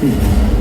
Hmm.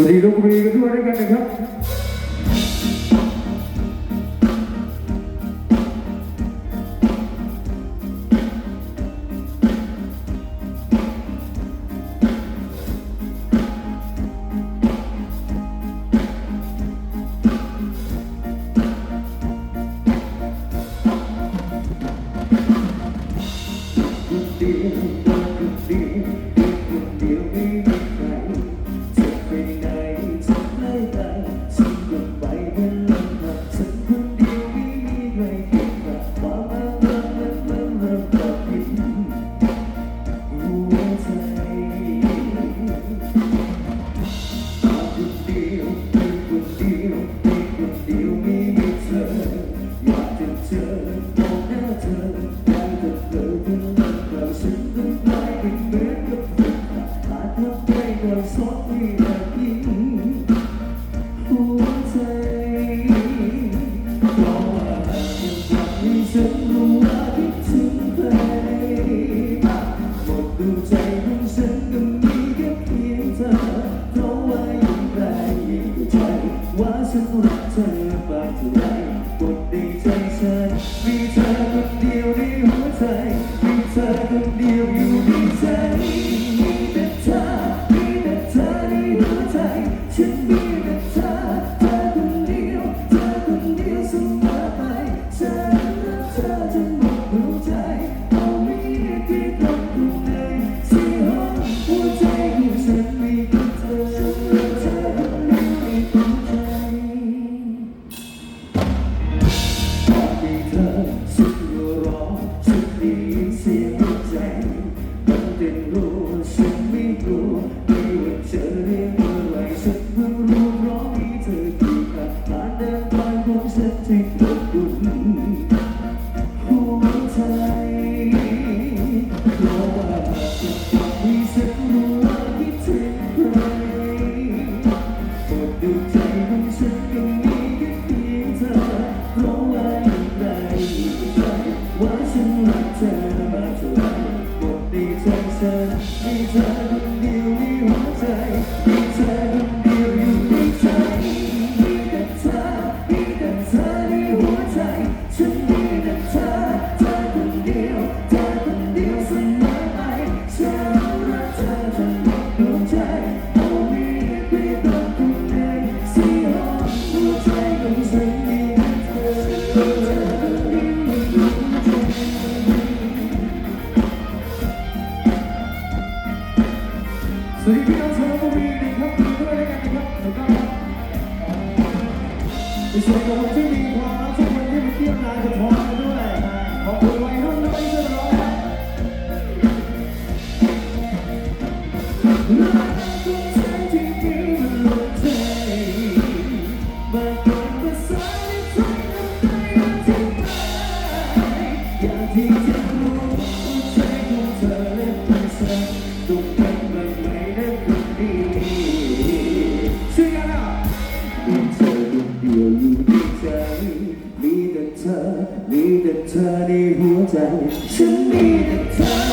Jadi, pun dia kedua ni kan. เราสดแบบนี้หัวใจเพราะว่าอให้ฉันรู้ว่าคิดถึงใครหมดดวงใจของฉันก็มีแค่เพียงเธอเท่ายิ่งไกลยิ่งเใจว่าฉันรักเธอมากเท่าไรกดดีใจฉัน สวัสดีพี่น้องชาวบุรีนะครับดูด้วยแล้วกันนะครับแล้วก็ในส่วนของคนที่มีความรักทุกคนที่มาเที่ยวนานจะพร้อมกันด้วยขอบคุณวัยรุ่นด้วยที่ร้องครับ แต่เธอในหัวใจ ฉันมีแต่เธอเธอ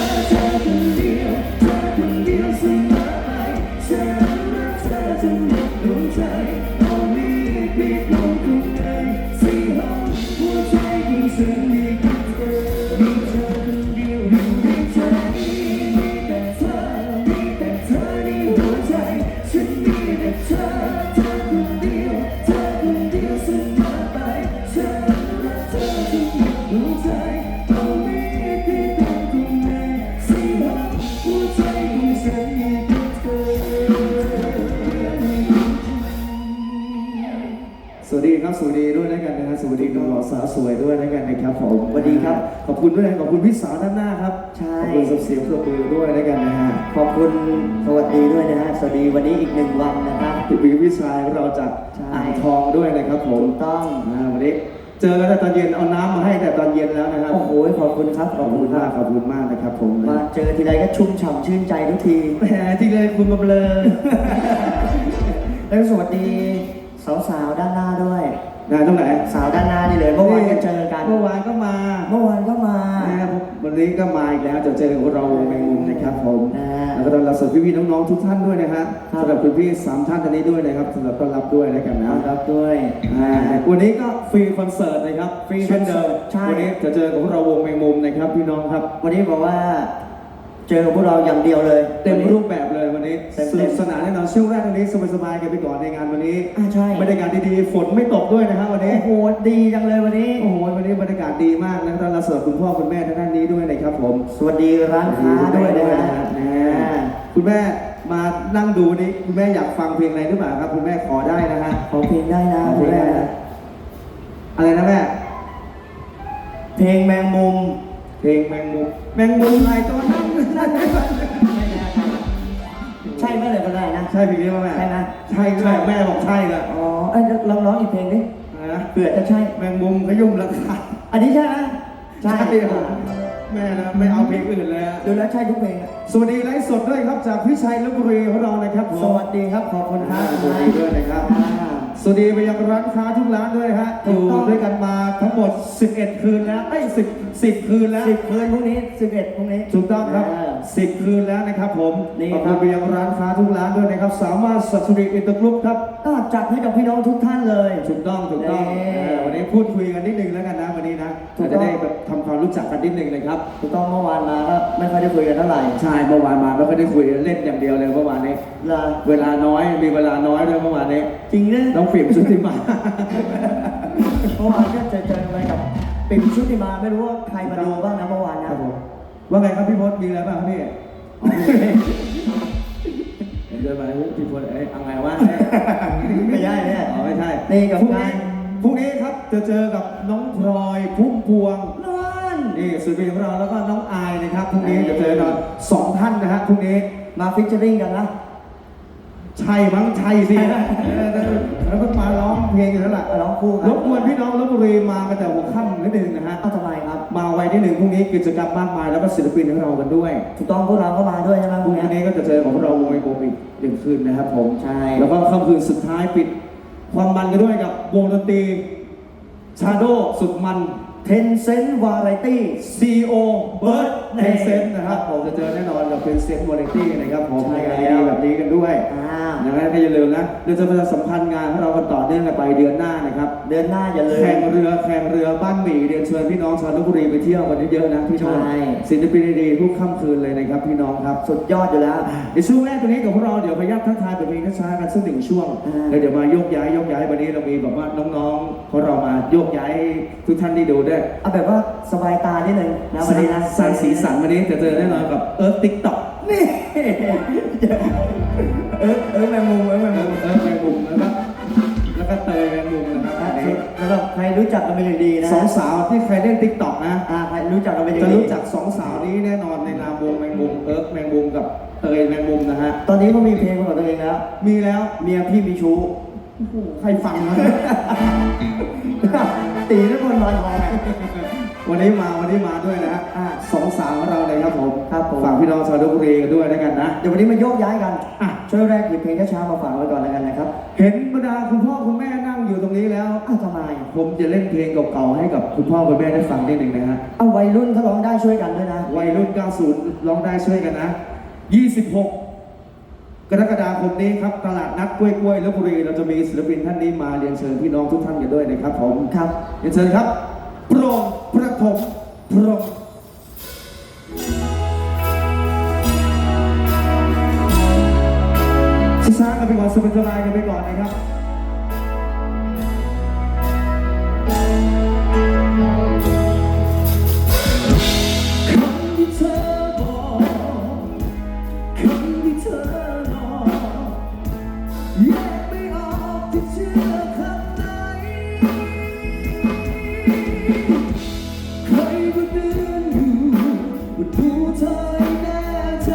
วัสดีครับสวัสดีด้วยนะกันนะฮะสวัสดีน้องหล่อสาวสวยด้วยนะกันนะครับผมสวัสดีครับ ขอบคุณด้วยขอบคุณพี่สาวด้านหน้าครับใช่ขอบคุณสับเสียงเพื่อมือด้วยนะกันนะฮะขอบคุณสวัสดีด้วยนะฮะสวัสดีวันนี้อีกหนึ่งวันนะครับพี่ปีพี่ชายของเราจากใช่อ่างทองด้วยนะครับผมถูกต้องอ่าวันนี้เจอกันแต่ตอนเย็นเอาน้ำมาให้แต่ตอนเย็นแล้วนะครับโอ้โหขอบคุณครับขขออบบคุคุณณคมารักบขอบคุณมากนะครับผมมาเจอทีไรก็ชุ่มฉ่ำชื่นใจทุกทีแหมจริงเลยคุณมาเบลอแล้วสวัสดี สาวๆด้านหน้าด้วยนะตรงไหนสาวด้านหน้านี่เลยเมื่อวานก็เจอกัน เมื่อวานก็มา เมื่อวานก็มานะครับวันนี้ก็มาอีกแล้วจะเจอกับพวกเราวงแมงมุมนะครับผมนะฮะแล้วก็ต้อนรับสวัสดีพี่ๆน้องๆทุกท่านด้วยนะฮะครับสำหรับคุณพี่สามท่านท่านนี้ด้วยนะครับสำหรับต้อนรับด้วยแล้วกันนะต้อนรับด้วยอ่าวันนี้ก็ฟรีคอนเสิร์ตนะครับฟรีเช่นเดิมใช่วันนี้จะเจอกับพวกเราวงแมงมุมนะครับพี่น้องครับ วันนี้บอกว่า เจอกับพวกเราอย่างเดียวเลย เต็มวันนี้รูปแบบเลยวั นนี้เต็มๆ สนุกสนานแน่นอนช่วงแรกวันนี้สบายๆกันไปก่อนในงานวันนี้อ่าใช่บรรยากาศดีๆฝนไม่ตกด้วยนะครับวันนี้ โอ้โหดีจังเลยวันนี้ โอ้โหวันนี้บรรยากาศดีมากนะต้อนรับสำหรับคุณพ่อคุณแม่ท่านนี้ด้วยนะครับผมสวัสดีร้านค้าด้วยนะฮะนะคุณแม่มานั่งดูนี่คุณแม่อยากฟังเพลงอะไรหรือเปล่าครับ คุณแม่ขอได้นะฮะขอเพลงได้นะขอเพเพลลงงได้ได้นะนะอะไรนะแม่เพลงแมงมุมเพลงแมงมุมแมงมุมลายตัวนั้นใช่ไหมเลยก็ได้นะ ใช่เพลงนี้ป่ะแม่ใช่นะ ใช่ใช่แม่บอกใช่เลยอ๋อเอ้ยลองร้องอีกเพลงดิอะไรนะเผื่อจะใช่ แมงมุมขยุ่มราคาอันนี้ใช่ไหมใช่ครับแม่นะไม่เอาเพลงอื่นเลยอะดูแล้วใช่ทุกเพลงอะสวัสดีไลฟ์สดด้วยครับจากพี่ชัยลพบุรีของเรานะครับผมสวัสดีครับขอบคุณครับ สวัสดีด้วยนะครับอ่าส วัสดีไปยังร้านค้าทุกร้านด้วยฮะอถูยู่กต้องด้วยกันมาทั้งหมด 11 คืนแล้วไอ้10 10คืนแล้วสิบคืนพรุ่งนี้สิบเอ็ดพรุ่งนี้ ถูกต้องครับา10คืนแล้วนะครับผมนี่ขอบครัคุณบไปยังร้านค้าทุกร้านด้วยนะครับ สามารถสับสนุนอินเตอร์กรุ๊ปครับก็จัดให้กับพี่น้องทุกท่านเลย ถูกต้องถูกต้องนี่เออวันนี้พูดคุยกันนิดนึงแล้วกันนะวันนี้นะถูกต้องจะได้แบบทำความรู้จักกันนิดนึงนะครับถูกต้องเมื่อวานมาก็ไม่ค่อยได้คุยกันเท่าไหร่ใช่เมื่อวานมาไม่ค่อยได้คุยเล่นอย่างเดียวเลยเมื่อวานนี้ลาเวลาน้อยมีเวลาน้อยด้วยเมื่อวานนี้จริงเนี่ยน้องฟิล์มชุติมา เมื่อวานก็เจอเจอไปกับปิ่มชุติมาไม่รู้ว่าใครมาดูบ้างนะเมื่อวานนะครับผมว่าไงครับพี่พศมีอะไรบ้างครับพี่อ๋อเห็นเดินมาเฮ้ยพี่พศเอ้ยเอาไงวะไม่ได้เนี่ยอ๋อไม่ใช่นี่กับพรุ่งกานี้รพรุ่งนี้ครับจะเจอกับน้องพลอยพุ่มพวงนวลนี่ศิลปินของเราแล้วก็น้องอายนะครับพรุ่งนี้นี่จะเจอกันสองท่านนะฮะพรุ่งนี้มาฟิชเชอริงกันนะ ใช่มั้งใช่สิเออแล้วก็มาร้องเพเพลงอยู่แล้วล่ะร้องคู่ครรับบกวนพี่น้องลบบุรีมากันแต่หัวค่ำนิดนึงนะฮะเอาทำไมครับ มาไวนิดหนึ่งพรุ่งนี้กิจกรรมมากมายแล้วก็ศิลปินของเรากันด้วย ถูกต้องพวกเราก็มาด้วยใช่ไหมพพรุ่วงกนี้นี้ก็จะเจอของเราวงไอโบอีกหนึ่งคืนนะครับผมใช่แล้วก็ค่ำคืนสุดท้ายปิด ความมันกันด้วยกับวงดนตรีชาโดสุดมัน เทนเซนต์วาไรตี้ CEO Bird ในในเซนนะครับผมจะเจอแน่นอนกับเป็นเซนวาไรตี้นะครับผมใช่ในแล้วงานดีๆแบบนี้กันด้วยอ่าดังนั้นก็อย่าลืมนะเราจะประชาสัมพันธ์งานของเรากันต่อเนื่องกันไปเดือนหน้านะครับเดือนหน้าอย่าลืมแข่งเรือแข่งเรือบ้านหมี่เรียนเชิญพี่น้องชาวลพบุรีไปเที่ยวกันเยอะๆนะพี่น้องใช่ศิลปินดีๆทุกค่ำคืนเลยนะครับพี่น้องครับสุดยอดอยู่แล้วในช่วงแรกตรงนี้กับพวกเราเดี๋ยวพยับทักทายแบบเพลงช้าๆกันสักหนึ่งช่วงอ่าแล้วเดี๋ยวมาโยกย้ายโยกย้ายวันนี้เรามีแบบว่าน้องๆของเรามาโยกย้ายทุกท่านได้ดูด้วยเอาแบบว่าสบายตานิดนึงนะวันนี้นะสร้างสีสันวันนี้จะเจอแน่นอนกับเอิร์ธติ๊กต็อกนี่เออเออแมงมุมเออแมงเอิมุร์มธเอิร์ธแมงมุมแล้วก็แล้วก็เตยแมงมุมนะครับอันนี้สำหรับใครรู้จักกันเป็นอย่างดีนะสองสาวที่ใครเล่นติ๊กต็อกนะอ่าใครรู้จักกันเป็นอย่าจะงดีรู้จักสองสาวนี้แน่นอนในนามวงแมงมุมเอิร์ธแมงมุมกับเตยแมงมุมนะฮะตอนนี้เขามีเพลงของตัวเองแล้ว มีแล้วเมียพี่มีชู้ใครฟังนะ ตีนครนอนทองไงวันนี้มาวันนี้มาด้วยนะฮะอ่าสองสาวของเราเลยครับผมครับผม ฝากพี่น้องชาวลพบุรีกันด้วยแล้วกันนะเดี๋ยววันนี้มาโยกย้ายกันอะช่วยแรกหยิบเพลงช้าๆมาฝากไว้ก่อนแล้วกันนะครับเห็นบรรดาคุณพ่อคุณแม่นั่งอยู่ตรงนี้แล้วอ้าวทำไมผมจะเล่นเพลงเก่าๆให้กับคุณพ่อคุณแม่ได้ฟังนิดหนึ่งนะฮะเอาวัยรุ่นเขาร้องได้ช่วยกันด้วยนะวัยรุ่น90ร้องได้ช่วยกันนะ26 กรกฎาคมนี้ครับตลาดนัดกล้วยกล้วยลพบุรีเราจะมีศิลปินท่านนี้มาเรียนเชิญพี่น้องทุกท่านกันด้วยนะครับผมครับเรียนเชิญครับโปร่งประถมพรหมช้าๆกันไปก่อนสบายๆกันไปก่อนนะครับ ผู้ชายแน่ใจ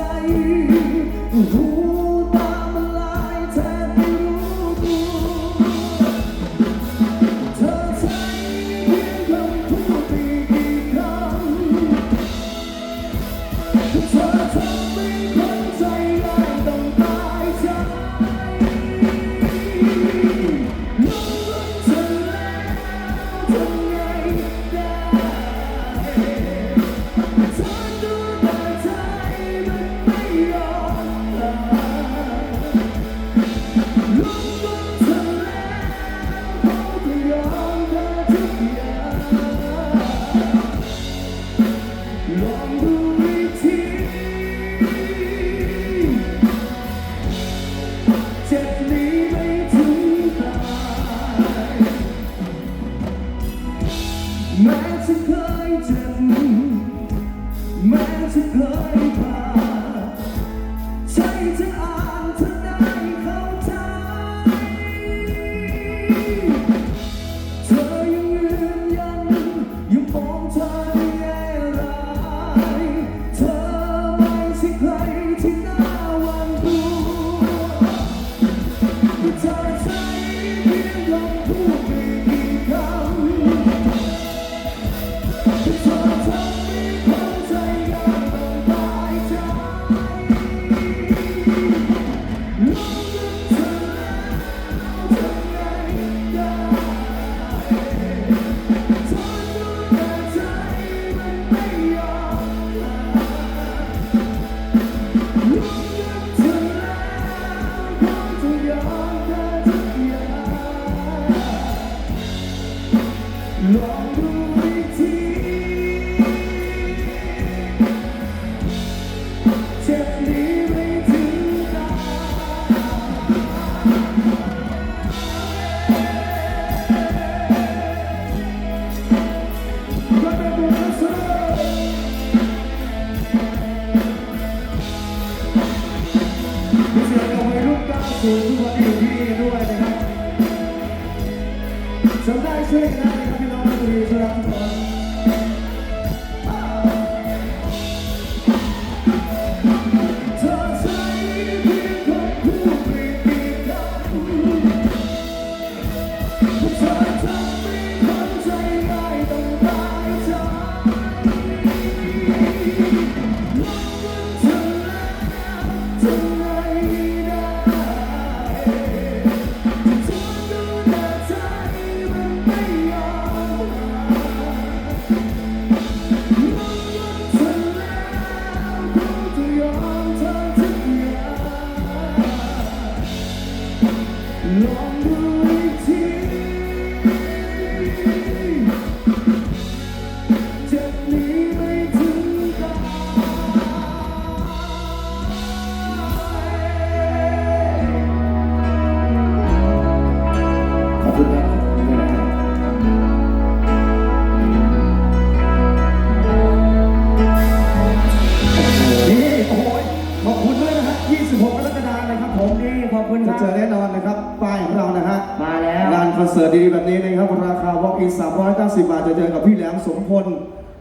เสิร์ตดีๆแบบนี้นะครับราคาวอล์กอิน390 บาทจะเจอกับพี่แหลมสมพล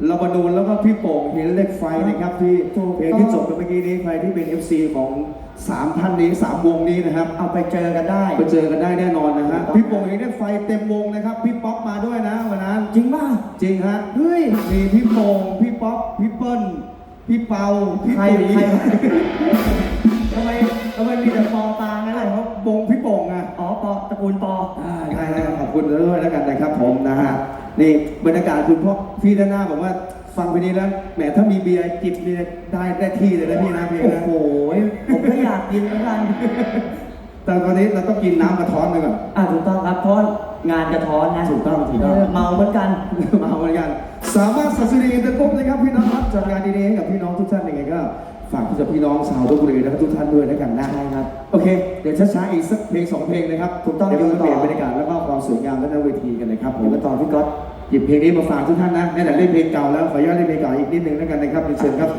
ลบนูนแล้วก็พี่โป่งหินเหล็กไฟนะครับที่เพลงที่จบไปเมื่อกี้นี้ใครที่เป็น FC ของ 3 ท่านนี้ 3 วงนี้นะครับ เอาไปเจอกันได้ไปเจอกันได้แน่นอนนะฮะพี่โป่งหินเหล็กไฟเต็มวงนะครับ พี่ป๊อปมาด้วยนะวันนั้นจริงป่ะจริงฮะเฮ้ยมีพี่โป่งพี่ป๊อปพี่เปิ้ลพี่เปาพี่ใครตุ๋ยใครทำไมทำไมมีแต่ปอปลางั้นเลยเขาวงพี่โป่งอะ อ๋อปอ ตระกูลปออ่าใช่ครับขอบคุณด้วยแล้วกันนะครับผมนะฮะนี่บรรยากาศคุณพ่อพี่ด้านหน้าบอกว่าฟังไปนี้แล้วแหมถ้ามีเบียร์จิบนี่ได้ได้ที่เลยนะพี่นะพี่โอ้นะโหผมก็อยากกินเหมือนกันแต่ตอนนี้เราต้องกินน้ำกระท้อนไปก่อน อะถูกต้องครับเพราะงานกระท้อนนะถูกต้องถูกต้อง เเมาเหมือนกัน มาเหมือนกัน สามารถสับสนีกันปุ๊บนะครับพี่น้องครับจัดงานดีๆให้กับพี่น้องทุกท่านยังไงก็ ฝากพี่กับพี่น้องชาวลพบุรีและทุกท่านด้วยแล้วกันนะใช่ครับ โอเค เดี๋ยวช้าๆอีกสักเพลงสองเพลงนะครับถูกต้องเดี๋ยวเราต่เปอลี่ยนบรรยากาศแล้วก็ความสวยงามและหน้าเวทีกันนะครับผมเดี๋ยวมาต่อพี่ก๊อตหยิบเพลงนี้มาฝากทุกท่านนะนี่แหละเล่นเพลงเก่าแล้วขออนุญาตเล่นเพลงเก่าอีกนิดนึงแล้วกันนะครับเรียนเชิญครับ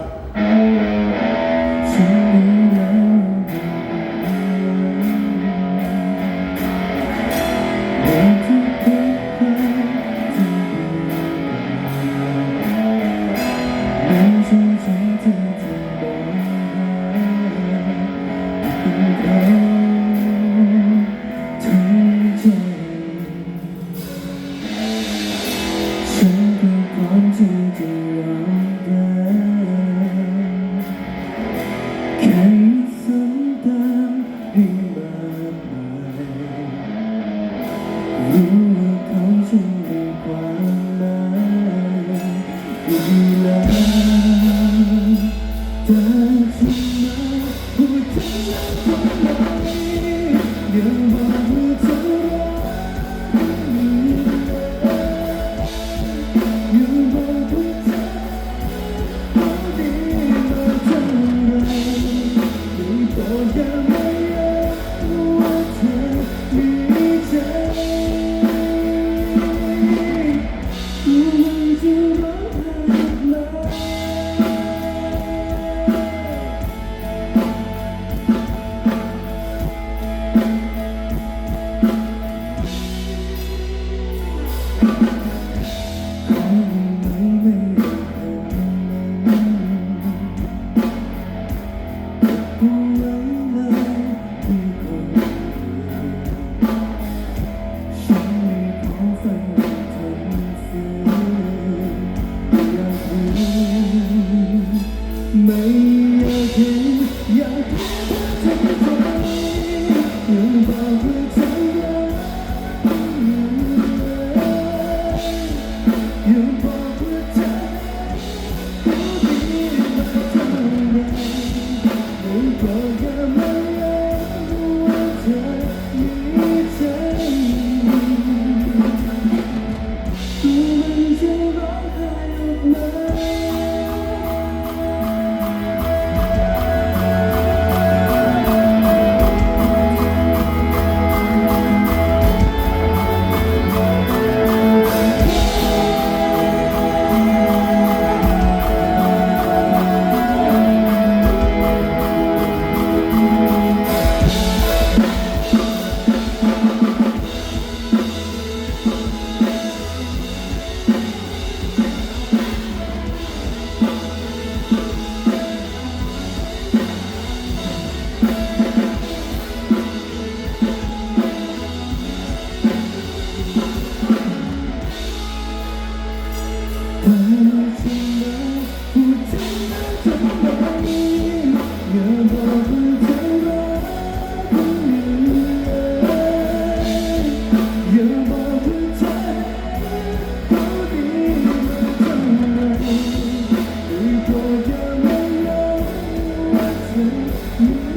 มี